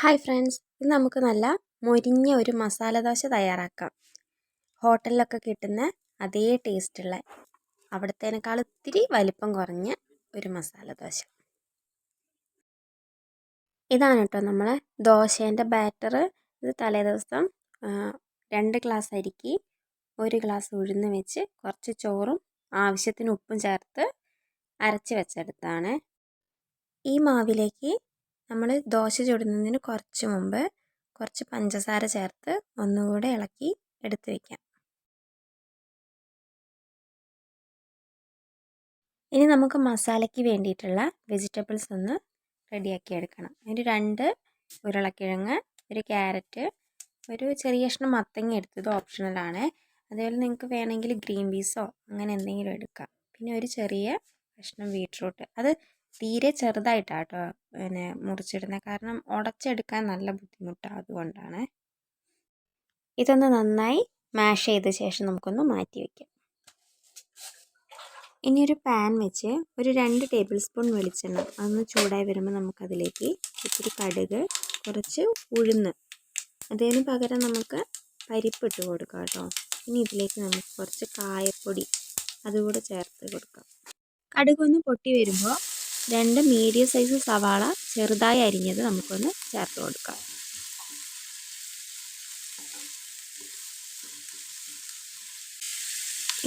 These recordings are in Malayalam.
ഹായ് ഫ്രണ്ട്സ് ഇന്ന് നമുക്ക് നല്ല മൊരിഞ്ഞ ഒരു മസാല ദോശ തയ്യാറാക്കാം. ഹോട്ടലിലൊക്കെ കിട്ടുന്ന അതേ ടേസ്റ്റുള്ള അവിടുത്തേനേക്കാൾ ഇത്തിരി വലിപ്പം കുറഞ്ഞ ഒരു മസാല ദോശ. ഇതാണ് കേട്ടോ നമ്മളെ ദോശേന്റെ ബാറ്റർ ഇത് തലേ ദിവസം രണ്ട് ഗ്ലാസ് അരിക്ക് ഒരു ഗ്ലാസ് ഉഴുന്ന് വെച്ച് കുറച്ച് ചോറും ആവശ്യത്തിന് ഉപ്പും ചേർത്ത് അരച്ച് വെച്ചെടുത്താണ്. ഈ മാവിലേക്ക് നമ്മൾ ദോശ ചുടുന്നതിന് കുറച്ച് മുമ്പ് കുറച്ച് പഞ്ചസാര ചേർത്ത് ഒന്നുകൂടെ ഇളക്കി എടുത്ത് വയ്ക്കാം ഇനി നമുക്ക് മസാലയ്ക്ക് വേണ്ടിയിട്ടുള്ള വെജിറ്റബിൾസ് ഒന്ന് റെഡിയാക്കി എടുക്കണം. ഒരു രണ്ട് ഉരുളക്കിഴങ്ങ് ഒരു ക്യാരറ്റ് ഒരു ചെറിയ കഷ്ണം മത്തങ്ങ എടുത്തത് ഓപ്ഷണലാണ് അതേപോലെ നിങ്ങൾക്ക് വേണമെങ്കിൽ ഗ്രീൻ പീസോ അങ്ങനെ എന്തെങ്കിലും എടുക്കാം. പിന്നെ ഒരു ചെറിയ കഷ്ണം ബീട്രൂട്ട് അത് തീരെ ചെറുതായിട്ടാണ് കേട്ടോ പിന്നെ മുറിച്ചിടുന്നത് കാരണം ഉടച്ചെടുക്കാൻ നല്ല ബുദ്ധിമുട്ടാണ് അതുകൊണ്ടാണ്. ഇതൊന്ന് നന്നായി മാഷ് ചെയ്ത ശേഷം നമുക്കൊന്ന് മാറ്റി വയ്ക്കാം ഇനി ഒരു പാൻ വെച്ച് ഒരു രണ്ട് ടേബിൾ സ്പൂൺ വെളിച്ചെണ്ണ അതൊന്ന് ചൂടായി വരുമ്പോൾ നമുക്കതിലേക്ക് ഇത്തിരി കടുക് കുറച്ച് ഉഴുന്ന്. അതിന് പകരം നമുക്ക് പരിപ്പ് ഇട്ട് കൊടുക്കാം കേട്ടോ. ഇനി ഇതിലേക്ക് നമുക്ക് കുറച്ച് കായപ്പൊടി അതുകൂടെ ചേർത്ത് കൊടുക്കാം. കടുകൊന്ന് പൊട്ടി വരുമ്പോൾ രണ്ട് മീഡിയം സൈസ് സവാള ചെറുതായി അരിഞ്ഞത് നമുക്കൊന്ന് ചേർത്ത് കൊടുക്കാം.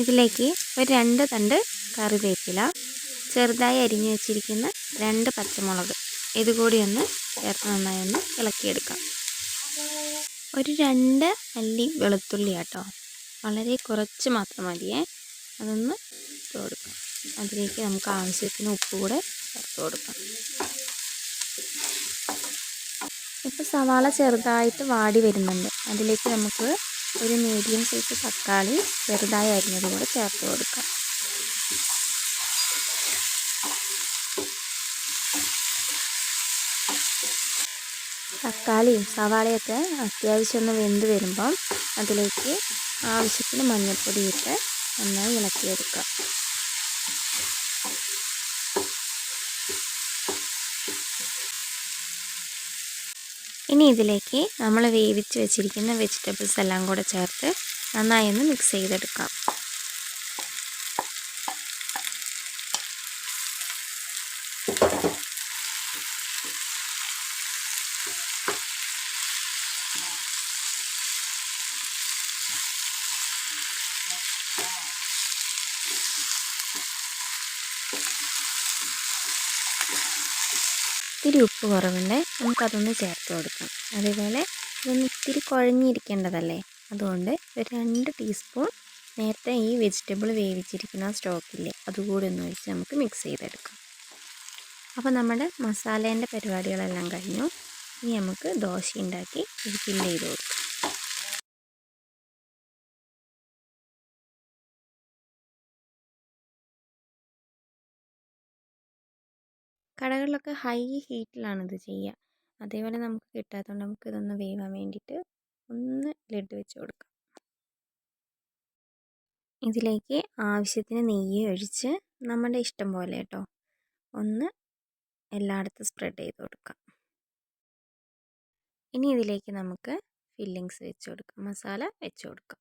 ഇതിലേക്ക് ഒരു രണ്ട് തണ്ട് കറിവേപ്പില ചെറുതായി അരിഞ്ഞു വെച്ചിരിക്കുന്ന രണ്ട് പച്ചമുളക് ഇതുകൂടി ഒന്ന് ചേർത്ത് നന്നായി ഒന്ന് ഇളക്കിയെടുക്കാം. ഒരു രണ്ട് അല്ലി വെളുത്തുള്ളി കേട്ടോ വളരെ കുറച്ച് മാത്രം മതിയേ. അതൊന്ന് ഇട്ട് കൊടുക്കാം. അതിലേക്ക് നമുക്ക് ആവശ്യത്തിന് ഉപ്പ് കൂടെ ചേർത്ത് കൊടുക്കാം. ഇപ്പോൾ സവാള ചെറുതായിട്ട് വാടി വരുന്നുണ്ട്. അതിലേക്ക് നമുക്ക് ഒരു മീഡിയം സൈസ് തക്കാളി ചെറുതായി അരിഞ്ഞത് കൂടെ ചേർത്ത് കൊടുക്കാം. തക്കാളിയും സവാളയൊക്കെ അത്യാവശ്യം ഒന്ന് വെന്ത് വരുമ്പം അതിലേക്ക് ആവശ്യത്തിന് മഞ്ഞൾപ്പൊടി ഇട്ട് നന്നായി ഇളക്കിയെടുക്കാം. ഇനി ഇതിലേക്ക് നമ്മൾ വേവിച്ച് വെച്ചിരിക്കുന്ന വെജിറ്റബിൾസ് എല്ലാം കൂടെ ചേർത്ത് നന്നായി ഒന്ന് മിക്സ് ചെയ്തെടുക്കാം. ഇത്തിരി ഉപ്പ് കുറവുണ്ട്. നമുക്കതൊന്ന് ചേർത്ത് കൊടുക്കാം. അതേപോലെ ഇതൊന്ന് ഇത്തിരി കുഴഞ്ഞിരിക്കേണ്ടതല്ലേ? അതുകൊണ്ട് ഒരു രണ്ട് ടീസ്പൂൺ നേരത്തെ ഈ വെജിറ്റബിൾ വേവിച്ചിരിക്കുന്ന സ്റ്റോക്കില്ലേ അതുകൂടി ഒന്ന് ഒഴിച്ച് നമുക്ക് മിക്സ് ചെയ്തെടുക്കാം. അപ്പോൾ നമ്മുടെ മസാലേന്റെ പരിപാടികളെല്ലാം കഴിഞ്ഞു. ഇനി നമുക്ക് ദോശ ഉണ്ടാക്കി ഇത് ഫില്ല് ചെയ്ത് കൊടുക്കാം. കടകളിലൊക്കെ ഹൈ ഹീറ്റിലാണ് ഇത് ചെയ്യുക. അതേപോലെ നമുക്ക് കിട്ടാത്തതുകൊണ്ട് നമുക്ക് ഇതൊന്ന് വേവാൻ വേണ്ടിയിട്ട് ഒന്ന് ലിഡ് വെച്ച് കൊടുക്കാം. ഇതിലേക്ക് ആവശ്യത്തിന് നെയ്യ് ഒഴിച്ച് നമ്മുടെ ഇഷ്ടം പോലെ കേട്ടോ ഒന്ന് എല്ലായിടത്തും സ്പ്രെഡ് ചെയ്ത് കൊടുക്കാം. ഇനി ഇതിലേക്ക് നമുക്ക് ഫില്ലിങ്സ് വെച്ച് കൊടുക്കാം മസാല വെച്ച് കൊടുക്കാം.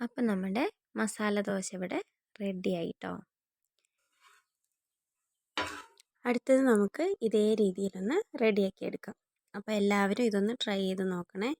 അപ്പം നമ്മുടെ മസാല ദോശ ഇവിടെ റെഡി ആയിട്ടോ അടുത്തത് നമുക്ക് ഇതേ രീതിയിലൊന്ന് റെഡിയാക്കി എടുക്കാം. അപ്പോൾ എല്ലാവരും ഇതൊന്ന് ട്രൈ ചെയ്ത് നോക്കണേ.